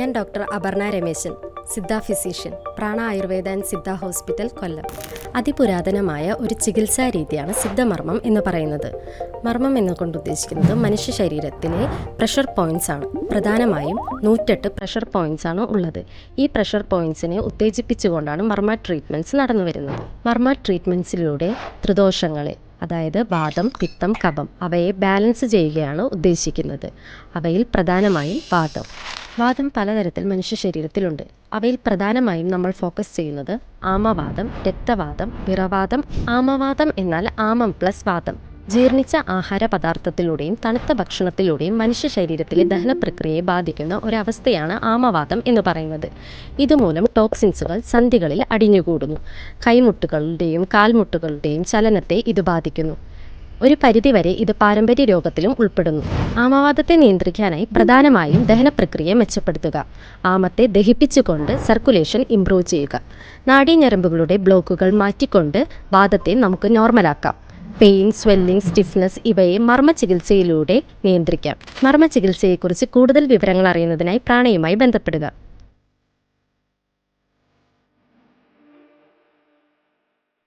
ഞാൻ doctor Aparna Rameshan Siddha physician Prana Ayurveda and Siddha hospital Kollam. അതിപുരാതനമായ ഒരു ചികിത്സാ രീതിയാണ് സിദ്ധമർമ്മം എന്ന് പറയുന്നത്. മർമ്മം എന്ന് കൊണ്ട് ഉദ്ദേശിക്കുന്നത് മനുഷ്യ ശരീരത്തിലെ പ്രഷർ പോയിന്റ്സ് ആണ്. പ്രധാനമായും നൂറ്റെട്ട് പ്രഷർ പോയിന്റ്സ് ആണ് ഉള്ളത്. ഈ പ്രഷർ പോയിന്റ്സിനെ ഉത്തേജിപ്പിച്ചുകൊണ്ടാണ് മർമ്മ ട്രീറ്റ്മെന്റ്സ് നടന്നു വരുന്നത് മർമ്മ ട്രീറ്റ്മെന്റ്സിലൂടെ ത്രിദോഷങ്ങളെ അതായത് വാതം പിത്തം കഫം അവയെ ബാലൻസ് ചെയ്യുകയാണ് ഉദ്ദേശിക്കുന്നത്. അവയിൽ പ്രധാനമായും വാതം വാദം പലതരത്തിൽ മനുഷ്യ ശരീരത്തിലുണ്ട്. അവയിൽ പ്രധാനമായും നമ്മൾ ഫോക്കസ് ചെയ്യുന്നത് ആമവാദം രക്തവാദം വിറവാദം ആമവാദം എന്നാൽ ആമം പ്ലസ് വാദം. ജീർണിച്ച ആഹാര പദാർത്ഥത്തിലൂടെയും തണുത്ത ഭക്ഷണത്തിലൂടെയും മനുഷ്യ ശരീരത്തിലെ ദഹന പ്രക്രിയയെ ബാധിക്കുന്ന ഒരവസ്ഥയാണ് ആമവാദം എന്ന് പറയുന്നത്. ഇതുമൂലം ടോക്സിൻസുകൾ സന്ധികളിൽ അടിഞ്ഞുകൂടുന്നു. കൈമുട്ടുകളുടെയും കാൽമുട്ടുകളുടെയും ചലനത്തെ ഇത് ബാധിക്കുന്നു. ഒരു പരിധിവരെ ഇത് പാരമ്പര്യ രോഗത്തിലും ഉൾപ്പെടുന്നു. ആമവാദത്തെ നിയന്ത്രിക്കാനായി പ്രധാനമായും ദഹന പ്രക്രിയ മെച്ചപ്പെടുത്തുക. ആമത്തെ ദഹിപ്പിച്ചുകൊണ്ട് സർക്കുലേഷൻ ഇംപ്രൂവ് ചെയ്യുക. നാഡീഞരമ്പുകളുടെ ബ്ലോക്കുകൾ മാറ്റിക്കൊണ്ട് വാദത്തെ നമുക്ക് നോർമലാക്കാം. പെയിൻ സ്വെല്ലിംഗ് സ്റ്റിഫ്നെസ് ഇവയെ മർമ്മ ചികിത്സയിലൂടെ നിയന്ത്രിക്കാം. മർമ്മ ചികിത്സയെക്കുറിച്ച് കൂടുതൽ വിവരങ്ങൾ അറിയുന്നതിനായി പ്രാണയുമായി ബന്ധപ്പെടുക.